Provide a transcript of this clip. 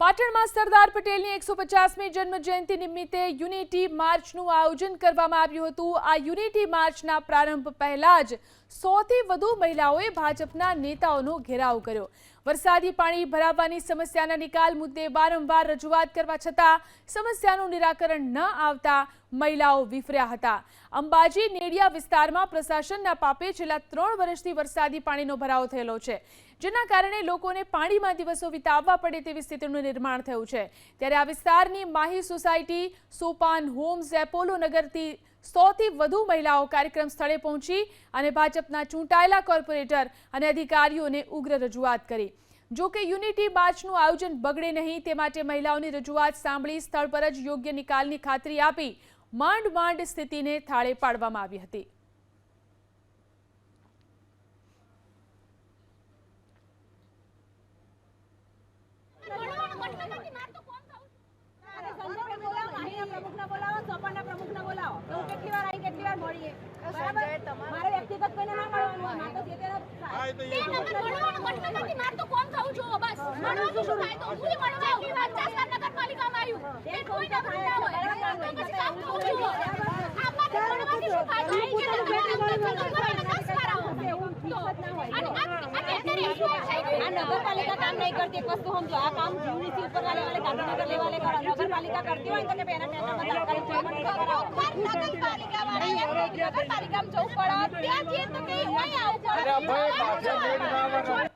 પાટણમાં સરદાર પટેલની એકસો પચાસમી જન્મજયંતિ નિમિત્તે યુનિટી માર્ચનું આયોજન કરવામાં આવ્યું હતું. આ યુનિટી માર્ચના પ્રારંભ પહેલા જ સોથી વધુ મહિલાઓએ ભાજપના નેતાઓનો ઘેરાવ કર્યો. વરસાદી પાણી ભરાવવાની સમસ્યાના નિકાલ મુદ્દે વારંવાર રજૂઆત કરવા છતાં સમસ્યાનું નિરાકરણ ન આવતા મહિલાઓ વિફર્યા હતા. અંબાજી નેડિયા વિસ્તારમાં પ્રશાસનના પાપે છેલ્લા ત્રણ વર્ષથી વરસાદી પાણીનો ભરાવો થયેલો છે. જેના કારણે લોકોને પાણીમાં દિવસો વિતાવવા પડે તેવી સ્થિતિનું નિર્માણ થયું છે. ત્યારે આ વિસ્તારની Mahi society, Sopan homes, Apollo નગરથી સોથી વધુ મહિલાઓ કાર્યક્રમ સ્થળે પહોંચી અને ભાજપના ચૂંટાયેલા કોર્પોરેટર અને અધિકારીઓને ઉગ્ર રજૂઆત કરી. જો કે યુનિટી માર્ચનું આયોજન બગડે નહીં, તે માટે મહિલાઓની રજૂઆત સાંભળી સ્થળ પર જ યોગ્ય નિકાલની ખાતરી આપી માંડ માંડ સ્થિતિને થાળે પાડવામાં આવી હતી સંજયને બોલાવો, અહીંના પ્રમુખને બોલાવો, સોપાનના પ્રમુખને બોલાવો. તો હું કેટલી વાર આવીને કેટલી વાર મળીએ. બરાબર? મારે વ્યક્તિગત કોઈને ના મળવાનું હોય. મારે તો જે તેનો આ નગરપાલિકા કામ નહીં કરતી એક વસ્તુ સમજો આ કામ જીવની ઉપર વાલે વાલે ગાંધીનગર લેવા વાલે કરો નગરપાલિકા કરતી હોય તો કે બેના ટેન્ડરમાં તાત્કાલિક પેમેન્ટ કરો અરે ભાઈ પાછળ લેડી ના આવવાનું.